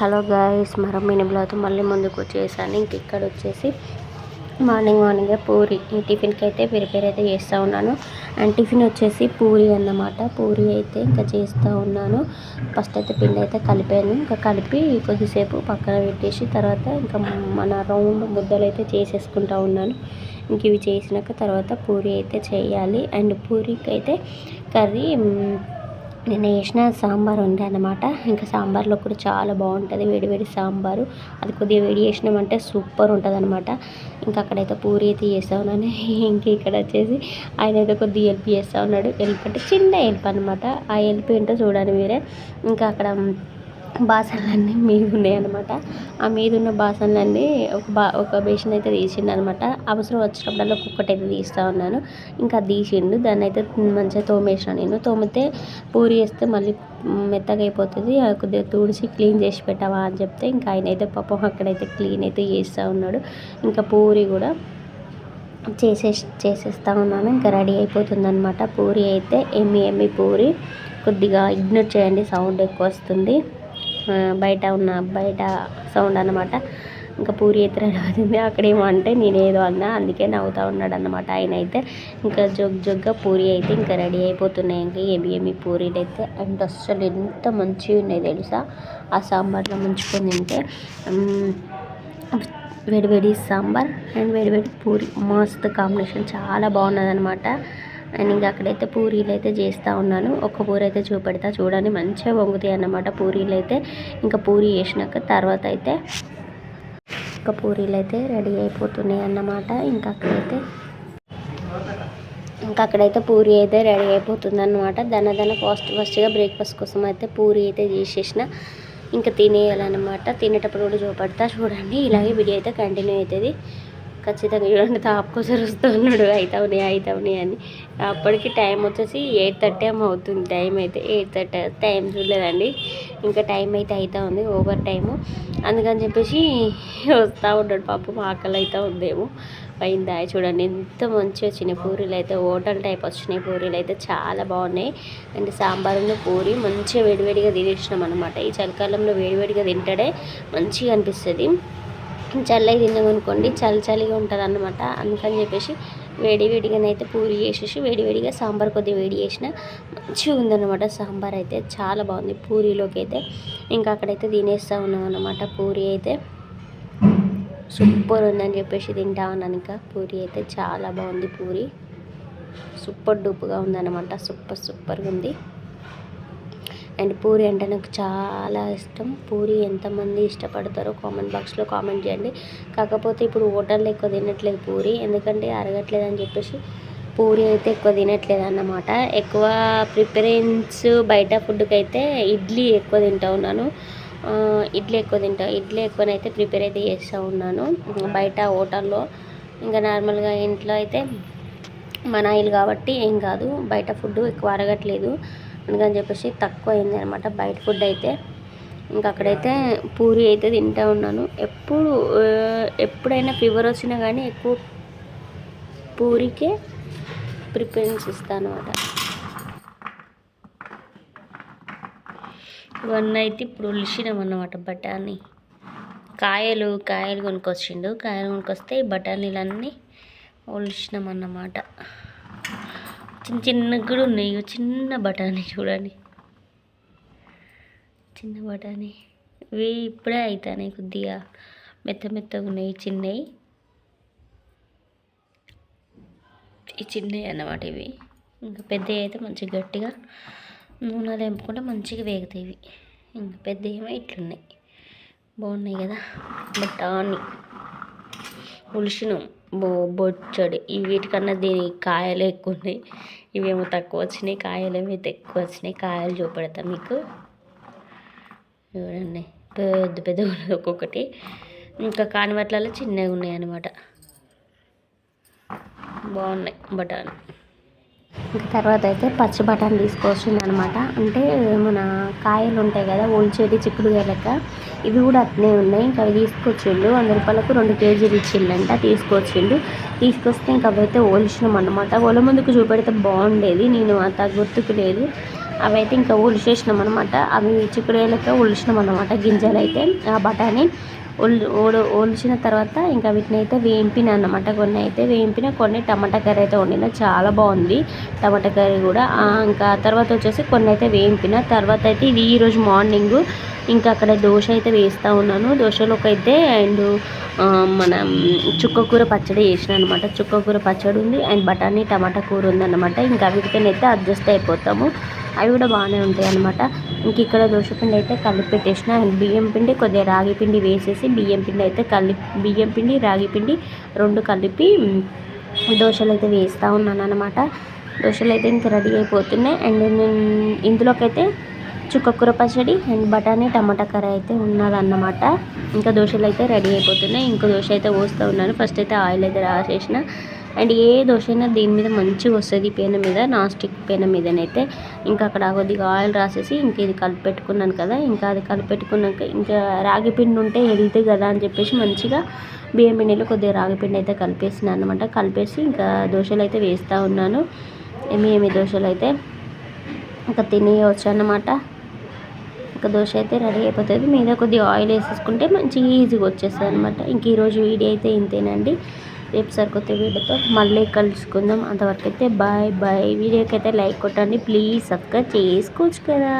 Hello guys మరో mini బ్లాగ్తో మళ్ళీ ముందుకు వచ్చేసాను. ఇంక ఇక్కడ వచ్చేసి మార్నింగ్ మార్నింగే పూరి ఈ టిఫిన్కి అయితే ప్రిపేర్ అయితే చేస్తూ ఉన్నాను. అండ్ టిఫిన్ వచ్చేసి పూరి అన్నమాట. పూరి అయితే ఇంకా చేస్తూ ఉన్నాను. ఫస్ట్ అయితే పిండి అయితే కలిపాను. ఇంకా కలిపి కొద్దిసేపు పక్కన పెట్టేసి తర్వాత ఇంకా మన రౌండ్ ముద్దలు అయితే చేసేసుకుంటూ ఉన్నాను. ఇంక ఇవి చేసినాక తర్వాత పూరి అయితే చేయాలి. అండ్ పూరికి అయితే కర్రీ నేను వేసిన సాంబార్ ఉంది అనమాట ఇంకా సాంబార్లో కూడా చాలా బాగుంటుంది. వేడివేడి సాంబారు. అది కొద్దిగా వేడి చేసినామంటే సూపర్ ఉంటుంది అనమాట ఇంకా అక్కడైతే పూరి అయితే చేస్తా ఉన్నాను ఇంక ఇక్కడ వచ్చేసి ఆయన అయితే కొద్దిగా హెల్ప్ చేస్తూ ఉన్నాడు. హెల్ప్ అంటే చిన్న హెల్ప్ అనమాట ఆ హెల్ప్ ఏంటో చూడండి మీరే. ఇంకా అక్కడ బాసనలన్నీ మీద ఉన్నాయి అనమాట ఆ మీద ఉన్న బాసనలన్నీ ఒక బా ఒక బేసిన్ అయితే తీసిండు అనమాట అవసరం వచ్చినప్పుడల్లా ఒక్కొక్కటి అయితే తీస్తూ ఉన్నాను. ఇంకా తీసిండు. దాన్ని అయితే మంచిగా తోమేసిన నేను. తోమితే పూరి వేస్తే మళ్ళీ మెత్తగా అయిపోతుంది. కొద్దిగా తుడిచి క్లీన్ చేసి పెట్టావా అని చెప్తే ఇంకా ఆయన అయితే పాపం అక్కడైతే క్లీన్ అయితే చేస్తూ ఉన్నాడు. ఇంకా పూరి కూడా చేసే చేసేస్తూ ఉన్నాను. ఇంకా రెడీ అయిపోతుంది అనమాట పూరి అయితే ఎమ్మి ఎమ్మి పూరి. కొద్దిగా ఇగ్నోర్ చేయండి. సౌండ్ ఎక్కువ వస్తుంది. బయట ఉన్న బయట సౌండ్ అనమాట ఇంకా పూరి అయితే రెడీ అవుతుంది అక్కడేమో అంటే నేనేదో అన్నా అందుకే నవ్వుతూ ఉన్నాడు అనమాట ఆయన అయితే. ఇంకా జొగ్ జొగ్గా పూరి అయితే ఇంకా రెడీ అయిపోతున్నాయి. ఇంకా ఏమి ఏమి పూరీలు అయితే అండ్ అస్సలు ఎంత మంచిగా ఉన్నాయి తెలుసా? ఆ సాంబార్లో ముంచుకొని తింటే వేడివేడి సాంబార్ అండ్ వేడివేడి పూరి. మస్తు కాంబినేషన్. చాలా బాగున్నది అండ్ ఇంకా అక్కడైతే పూరీలు అయితే చేస్తూ ఉన్నాను. ఒక పూరి అయితే చూపెడతా. చూడండి మంచిగా వంగుతాయి అన్నమాట పూరీలు అయితే. ఇంకా పూరి వేసినాక తర్వాత అయితే ఇంకా పూరీలు అయితే రెడీ అయిపోతున్నాయి అన్నమాట. ఇంకా అక్కడైతే ఇంకా అక్కడైతే పూరి అయితే రెడీ అయిపోతుంది అనమాట దన దన ఫాస్ట్ ఫాస్ట్గా బ్రేక్ఫాస్ట్ కోసం అయితే పూరి అయితే చేసేసిన. ఇంకా తినేయాలన్నమాట. తినేటప్పుడు కూడా చూపెడతా. చూడండి ఇలాగే వీడియో అయితే కంటిన్యూ అవుతుంది. ఖచ్చితంగా చూడండి తాపుకోసారి వస్తూ ఉన్నాడు అవుతావునే అవుతావునే అని. అప్పటికి టైం వచ్చేసి ఎయిట్ థర్టీ ఏమో అవుతుంది టైం అయితే ఎయిట్ థర్టీ టైం చూడలేదండి. ఇంకా టైం అయితే అవుతా ఉంది ఓవర్ టైము. అందుకని చెప్పేసి వస్తూ ఉంటాడు పాపం ఆకలి అవుతూ ఉందేమో. పోయిందా చూడండి ఎంత మంచిగా వచ్చినాయి పూరీలు అయితే హోటల్ టైప్ వచ్చినాయి పూరీలు అయితే చాలా బాగున్నాయి. అంటే సాంబారును పూరి మంచిగా వేడివేడిగా తినేసినాం అనమాట ఈ చలికాలంలో వేడివేడిగా తింటాడే మంచిగా అనిపిస్తుంది. చల్లగా తిన్నామనుకోండి చలి చలిగా ఉంటుంది అన్నమాట అందుకని చెప్పేసి వేడి వేడిగానైతే పూరి చేసేసి వేడి వేడిగా సాంబార్ కొద్దిగా వేడి చేసిన మంచిగా ఉందన్నమాట. సాంబార్ అయితే చాలా బాగుంది పూరీలోకి అయితే. ఇంకా అక్కడైతే తినేస్తూ ఉన్నాం అనమాట పూరి అయితే. సూపర్ ఉందని చెప్పేసి తింటా ఉన్నాను ఇంకా. పూరి అయితే చాలా బాగుంది పూరి. సూపర్ డూప్గా ఉందన్నమాట. సూపర్ సూపర్గా ఉంది. అండ్ పూరి అంటే నాకు చాలా ఇష్టం. పూరి ఎంతమంది ఇష్టపడతారో కామెంట్ బాక్స్లో కామెంట్ చేయండి. కాకపోతే ఇప్పుడు హోటల్లో ఎక్కువ తినట్లేదు పూరి. ఎందుకంటే అరగట్లేదు అని చెప్పేసి పూరి అయితే ఎక్కువ తినట్లేదు అన్నమాట ఎక్కువ ప్రిఫరెన్స్ బయట ఫుడ్కి అయితే ఇడ్లీ ఎక్కువ తింటా ఉన్నాను. ఇడ్లీ ఎక్కువ తింటా. ఇడ్లీ ఎక్కువనైతే ప్రిపేర్ అయితే చేస్తూ ఉన్నాను. బయట హోటల్లో ఇంకా నార్మల్గా ఇంట్లో అయితే మన ఆయిల్ కాబట్టి ఏం కాదు. బయట ఫుడ్ ఎక్కువ అరగట్లేదు. అందుకని చెప్పేసి తక్కువ అయింది అనమాట బయట ఫుడ్ అయితే. ఇంకా అక్కడైతే పూరి అయితే తింటూ ఉన్నాను. ఎప్పుడు ఎప్పుడైనా ఫీవర్ వచ్చినా కానీ ఎక్కువ పూరికే ప్రిఫరెన్స్ ఇస్తాను అనమాట ఇవన్నీ అయితే ఇప్పుడు ఒలిసినాం అన్నమాట బఠానీ. కాయలు కాయలు కొనుక్కొచ్చిండు కాయలు కొనుక్కొస్తే ఈ బఠానీలన్నీ ఒలిసినాం అన్నమాట. చిన్న చిన్నగా కూడా ఉన్నాయి. చిన్న బఠానీ చూడండి. చిన్న బఠానీ. ఇవి ఇప్పుడే అవుతాయి కొద్దిగా మెత్త మెత్తగా ఉన్నాయి. చిన్నవి. ఈ చిన్నవి అన్నమాట ఇవి. ఇంకా పెద్దవి అయితే మంచిగా గట్టిగా నూనెలు ఎంపుకుంటే మంచిగా వేగుతాయి ఇవి. ఇంకా పెద్ద ఏమో ఇట్లున్నాయి. బాగున్నాయి కదా. బఠానీ. ఉలిసినాం. బో బొచ్చడి. వీటికన్నా దీని కాయలు ఎక్కువ ఉన్నాయి ఇవేమో తక్కువ వచ్చినాయి కాయలు ఏమో ఎక్కువ వచ్చినాయి కాయలు చూపెడతా మీకు. చూడండి పెద్ద పెద్ద ఉన్నది ఒక్కొక్కటి. ఇంకా కానివట్లలో చిన్నగా ఉన్నాయి అనమాట బాగున్నాయి బఠానీ. తర్వాత అయితే పచ్చి బఠానీ తీసుకొచ్చింది అనమాట అంటే మన కాయలు ఉంటాయి కదా ఒలిచేది చిక్కుడుగా లెక్క ఇవి కూడా అట్నే ఉన్నాయి. ఇంకా అవి తీసుకొచ్చిండు. వంద రూపాయలకు రెండు కేజీలు ఇచ్చిండంట. తీసుకొచ్చిండు. తీసుకొస్తే ఇంకా అవైతే ఓల్చినాం అనమాట ఒల ముందుకు చూపెడితే బాగుండేది. నేను అంత గుర్తుకు లేదు. అవైతే ఇంకా ఉలిసేసినాం అనమాట అవి చిక్కుడుకాయలతో ఉలిసినాం అనమాట గింజలు అయితే ఆ బఠానీ. ఒలి ఒలిచిన తర్వాత ఇంకా వీటిని అయితే వేంపిన అనమాట కొన్ని అయితే వేంపిన కొన్ని టమాటా కర్రీ అయితే వండిన చాలా బాగుంది. టమాటా కర్రీ కూడా. ఇంకా తర్వాత వచ్చేసి కొన్ని అయితే వేయింపిన. తర్వాత అయితే ఇది ఈరోజు మార్నింగ్ ఇంకా అక్కడ దోశ అయితే వేస్తూ ఉన్నాను. దోశలోకి అయితే అండ్ మనం చుక్కకూర పచ్చడి వేసిన అనమాట చుక్కకూర పచ్చడి ఉంది. అండ్ బఠానీ టమాటా కూర ఉందన్నమాట. ఇంకా వీటితోనైతే అడ్జస్ట్ అయిపోతాము. అవి కూడా బాగానే ఉంటాయి అనమాట ఇంక ఇక్కడ దోశపిండి అయితే కలిపి పెట్టేసిన. అండ్ బియ్యం పిండి కొద్దిగా రాగి పిండి వేసేసి బియ్యం పిండి అయితే కలిపి బియ్యం పిండి రాగి పిండి రెండు కలిపి దోశలు అయితే వేస్తూ ఉన్నాను అనమాట దోశలు అయితే ఇంకా రెడీ అయిపోతున్నాయి. అండ్ నేను ఇందులోకైతే చుక్కకూర పచ్చడి అండ్ బఠానీ టమాటా కర్రీ అయితే ఉన్నదన్నమాట. ఇంకా దోశలు అయితే రెడీ అయిపోతున్నాయి. ఇంకో దోశ అయితే పోస్తూ ఉన్నాను. ఫస్ట్ అయితే ఆయిల్ అయితే రాసేసిన. అండ్ ఏ దోశ అయినా దీని మీద మంచిగా వస్తుంది పెన మీద నాన్ స్టిక్ మీదనైతే. ఇంకా అక్కడ కొద్దిగా ఆయిల్ రాసేసి ఇంకా ఇది కలిపెట్టుకున్నాను కదా ఇంకా అది కలిపెట్టుకున్నాక ఇంకా రాగి పిండి ఉంటే హెల్తీ కదా అని చెప్పేసి మంచిగా బియ్యం పిండిలో కొద్దిగా రాగి పిండి అయితే కలిపేసిన అనమాట కలిపేసి ఇంకా దోశలు అయితే వేస్తూ ఉన్నాను. ఏమి ఏమి దోశలు అయితే ఇంకా తినేయవచ్చు అన్నమాట. ఇంకా దోశ అయితే రెడీ అయిపోతుంది. మీద కొద్దిగా ఆయిల్ వేసేసుకుంటే మంచిగా ఈజీగా వచ్చేస్తుంది అనమాట ఇంక ఈరోజు వీడియో అయితే ఇంతేనండి. రేపు సరికొత్త వీడియోతో మళ్ళీ కలుసుకుందాం. అంతవరకు అయితే బాయ్ బాయ్. వీడియోకి అయితే లైక్ కొట్టండి. ప్లీజ్ సబ్స్క్రైబ్ చేసుకోవచ్చు కదా.